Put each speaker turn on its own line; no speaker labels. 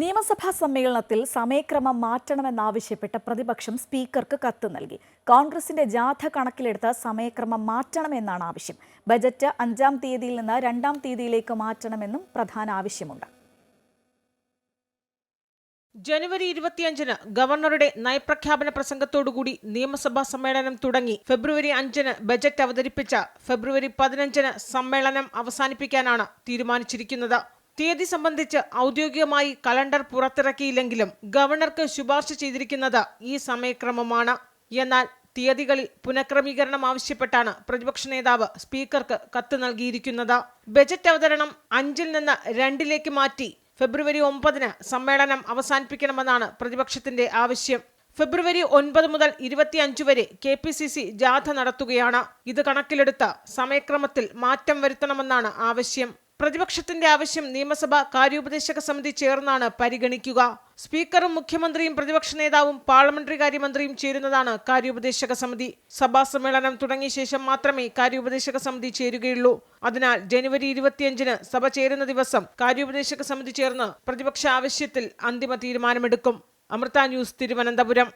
നിയമസഭാ സമ്മേളനത്തിൽ സമയക്രമം മാറ്റണമെന്നാവശ്യപ്പെട്ട് പ്രതിപക്ഷം സ്പീക്കർക്ക് കത്ത് നൽകി. കോൺഗ്രസിന്റെ ജാഥ കണക്കിലെടുത്ത് സമയക്രമം മാറ്റണമെന്നാണ് ആവശ്യം. ബജറ്റ് അഞ്ചാം തീയതിയിൽ നിന്ന് രണ്ടാം തീയതിയിലേക്ക് മാറ്റണമെന്നും പ്രധാന ആവശ്യമുണ്ട്.
ജനുവരി ഇരുപത്തിയഞ്ചിന് ഗവർണറുടെ നയപ്രഖ്യാപന പ്രസംഗത്തോടുകൂടി നിയമസഭാ സമ്മേളനം തുടങ്ങി. ഫെബ്രുവരി അഞ്ചിന് ബജറ്റ് അവതരിപ്പിച്ച ഫെബ്രുവരി പതിനഞ്ചിന് സമ്മേളനം അവസാനിപ്പിക്കാനാണ് തീരുമാനിച്ചിരിക്കുന്നത്. തീയതി സംബന്ധിച്ച് ഔദ്യോഗികമായി കലണ്ടർ പുറത്തിറക്കിയില്ലെങ്കിലും ഗവർണർക്ക് ശുപാർശ ചെയ്തിരിക്കുന്നത് ഈ സമയക്രമമാണ്. എന്നാൽ തീയതികളിൽ പുനഃക്രമീകരണം ആവശ്യപ്പെട്ടാണ് പ്രതിപക്ഷ നേതാവ് സ്പീക്കർക്ക് കത്ത് നൽകിയിരിക്കുന്നത്. ബജറ്റ് അവതരണം അഞ്ചിൽ നിന്ന് രണ്ടിലേക്ക് മാറ്റി ഫെബ്രുവരി ഒമ്പതിന് സമ്മേളനം അവസാനിപ്പിക്കണമെന്നാണ് പ്രതിപക്ഷത്തിന്റെ ആവശ്യം. ഫെബ്രുവരി ഒൻപത് മുതൽ ഇരുപത്തിയഞ്ച് വരെ കെ പി സി സി ജാഥ നടത്തുകയാണ്. ഇത് കണക്കിലെടുത്ത് സമയക്രമത്തിൽ മാറ്റം വരുത്തണമെന്നാണ് ആവശ്യം. പ്രതിപക്ഷത്തിന്റെ ആവശ്യം നിയമസഭ കാര്യോപദേശക സമിതി ചേർന്നാണ് പരിഗണിക്കുക. സ്പീക്കറും മുഖ്യമന്ത്രിയും പ്രതിപക്ഷ നേതാവും പാർലമെന്ററി കാര്യമന്ത്രിയും ചേരുന്നതാണ് കാര്യോപദേശക സമിതി. സഭാ സമ്മേളനം തുടങ്ങിയ ശേഷം മാത്രമേ കാര്യോപദേശക സമിതി ചേരുകയുള്ളൂ. അതിനാൽ ജനുവരി ഇരുപത്തിയഞ്ചിന് സഭ ചേരുന്ന ദിവസം കാര്യോപദേശക സമിതി ചേർന്ന് പ്രതിപക്ഷ ആവശ്യത്തിൽ അന്തിമ തീരുമാനമെടുക്കും. അമൃത ന്യൂസ് തിരുവനന്തപുരം.